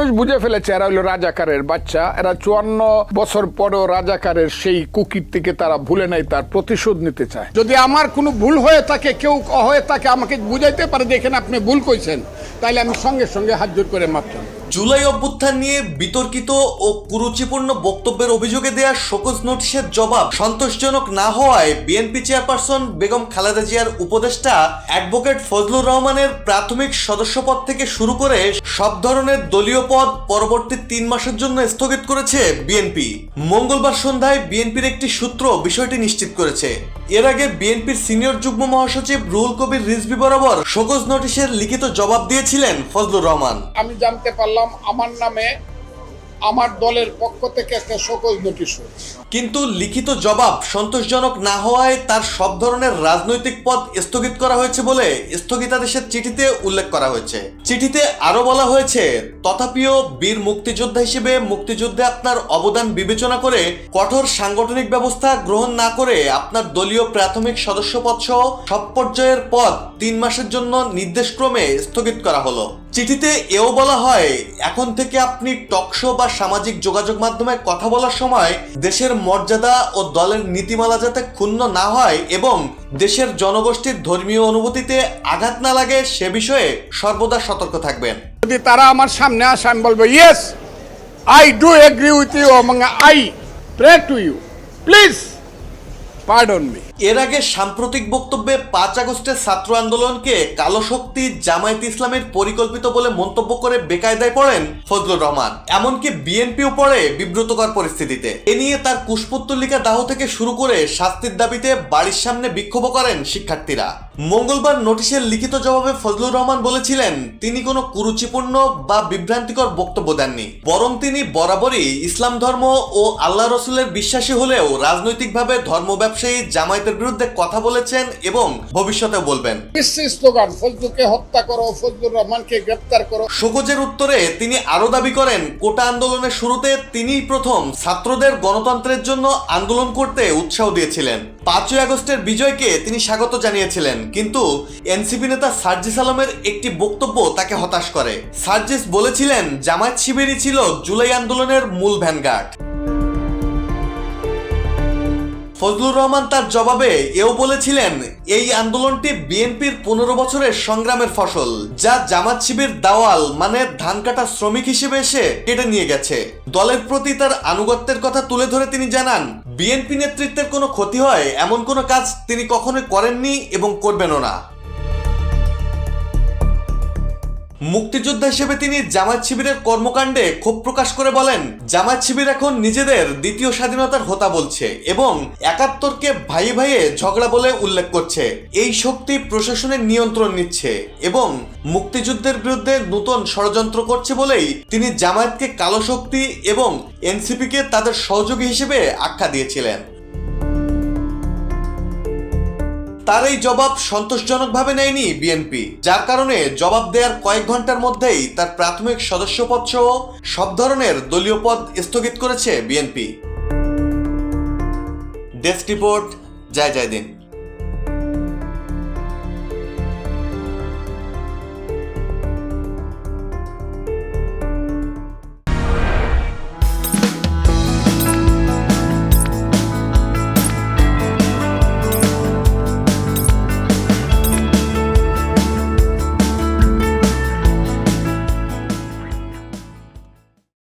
মানুষ বুঝে ফেলেছে, এরা হলো রাজাকারের বাচ্চা এরা চুয়ান্ন বছর পরেও রাজাকারের সেই কুকির থেকে তারা ভুলে নাই, তার প্রতিশোধ নিতে চায় যদি আমার কোনো ভুল হয়ে থাকে, কেউ হয়ে থাকে, আমাকে বুঝাইতে পারে, দেখেন আপনি ভুল কইছেন, তাইলে আমি সঙ্গে সঙ্গে হাত জোর করে মাপ চাই। জুলাই অভ্যুত্থান নিয়ে বিতর্কিত ও কুরুচিপূর্ণ বক্তব্যের অভিযোগে দেয়া শোকজ নোটিশের জবাব সন্তোষজনক না হওয়ায় বিএনপি চেয়ারপারসন বেগম খালেদা জিয়ার উপদেষ্টা অ্যাডভোকেট ফজলুর রহমানের প্রাথমিক সদস্যপদ থেকে শুরু করে সব ধরনের দলীয় পদ পরবর্তী তিন মাসের জন্য স্থগিত করেছে বিএনপি। মঙ্গলবার সন্ধ্যায় বিএনপির একটি সূত্র বিষয়টি নিশ্চিত করেছে। এর আগে বিএনপির সিনিয়র যুগ্ম মহাসচিব রুহুল কবির রিজভি বরাবর শোকজ নোটিশের লিখিত জবাব দিয়েছিলেন ফজলুর রহমান। আমি জানতে পারলাম আমার নামে আমার দলের পক্ষ থেকে একটা সকল নোটিশ হয়েছে। কিন্তু লিখিত জবাব সন্তোষজনক না হওয়ায় তার সব ধরনের রাজনৈতিক পদ স্থগিত করা হয়েছে বলে স্থগিতাদেশের চিঠিতে উল্লেখ করা হয়েছে। চিঠিতে আরও বলা হয়েছে, তথাপিও বীর মুক্তিযোদ্ধা হিসেবে মুক্তিযুদ্ধে আপনার অবদান বিবেচনা করে কঠোর সাংগঠনিক ব্যবস্থা গ্রহণ না করে আপনার দলীয় প্রাথমিক সদস্যপদ সহ সব পর্যায়ের পদ তিন মাসের জন্য নির্দেশক্রমে স্থগিত করা হলো। চিঠিতে এও বলা হয়, এখন থেকে আপনি টকশো বা সামাজিক যোগাযোগ মাধ্যমে কথা বলার সময় দেশের মর্যাদা ও দলের নীতিমালা যাতে ক্ষুণ্ণ না হয় এবং দেশের জনগোষ্ঠীর ধর্মীয় অনুভূতিতে আঘাত না লাগে সে বিষয়ে সর্বদা সতর্ক থাকবেন। যদি তারা আমার সামনে আসে, আমি বলব yes I do agree with you I pray to you please pardon me এর আগে সাম্প্রতিক বক্তব্যে পাঁচ আগস্টের ছাত্র আন্দোলনকে কালো শক্তি জামায়াত ইসলামের পরিকল্পিত বলে মন্তব্য করে বেকায়দায় পড়েন ফজলুর রহমান। এমনকি বিএনপিও পড়ে বিব্রতকর পরিস্থিতিতে। এ নিয়ে তার কুশপুত্তলিকা দাহ থেকে শুরু করে শাস্তির দাবিতে বাড়ির সামনে বিক্ষোভ করেন শিক্ষার্থীরা। মঙ্গলবার নোটিশের লিখিত জবাবে ফজলুর রহমান বলেছিলেন, তিনি কোনো কুরুচিপূর্ণ বা বিভ্রান্তিকর বক্তব্য দেননি। বরং তিনি বরাবরই ইসলাম ধর্ম ও আল্লাহ রসুলের বিশ্বাসী হলেও রাজনৈতিকভাবে ধর্ম ব্যবসায়ী জামায়াতের বিরুদ্ধে কথা বলেছেন এবং ভবিষ্যতেও বলবেন। স্লোগান ফজলুকে হত্যা করো ফজলুর রহমানকে গ্রেপ্তার করো। শোকজের উত্তরে তিনি আরও দাবি করেন কোটা আন্দোলনের শুরুতে তিনিই প্রথম ছাত্রদের গণতন্ত্রের জন্য আন্দোলন করতে উৎসাহ দিয়েছিলেন। পাঁচই আগস্টের বিজয়কে তিনি স্বাগত জানিয়েছিলেন কিন্তু এনসিপি নেতা সার্জিস আলমের একটি বক্তব্য তাকে হতাশ করে। সার্জিস বলেছিলেন জামায়াত শিবিরই ছিল জুলাই আন্দোলনের মূল ভ্যানগার্ড। ফজলুর রহমান তার জবাবে এও বলেছিলেন, এই আন্দোলনটি বিএনপির পনেরো বছরের সংগ্রামের ফসল, যা জামাত শিবির দাওয়াল মানে ধান কাটা শ্রমিক হিসেবে এসে কেটে নিয়ে গেছে। দলের প্রতি তার আনুগত্যের কথা তুলে ধরে তিনি জানান, বিএনপি নেতৃত্বের কোনো ক্ষতি হয় এমন কোনো কাজ তিনি কখনোই করেননি এবং করবেনও না। মুক্তিযোদ্ধা হিসেবে তিনি জামায়াত শিবিরের কর্মকাণ্ডে ক্ষোভ প্রকাশ করে বলেন, জামায়াত শিবির এখন নিজেদের দ্বিতীয় স্বাধীনতার হোতা বলছে এবং একাত্তরকে ভাই ভাইয়ে ঝগড়া বলে উল্লেখ করছে। এই শক্তি প্রশাসনের নিয়ন্ত্রণ নিচ্ছে এবং মুক্তিযুদ্ধের বিরুদ্ধে নতুন ষড়যন্ত্র করছে বলেই তিনি জামায়াতকে কালো শক্তি এবং এনসিপিকে তাদের সহযোগী হিসেবে আখ্যা দিয়েছিলেন। তার এই জবাব সন্তোষজনকভাবে নেয়নি বিএনপি, যার কারণে জবাব দেওয়ার কয়েক ঘণ্টার মধ্যেই তার প্রাথমিক সদস্যপদ সহ সব ধরনের দলীয় পদ স্থগিত করেছে বিএনপি। ডেস্ক রিপোর্ট, জয় জয় দিন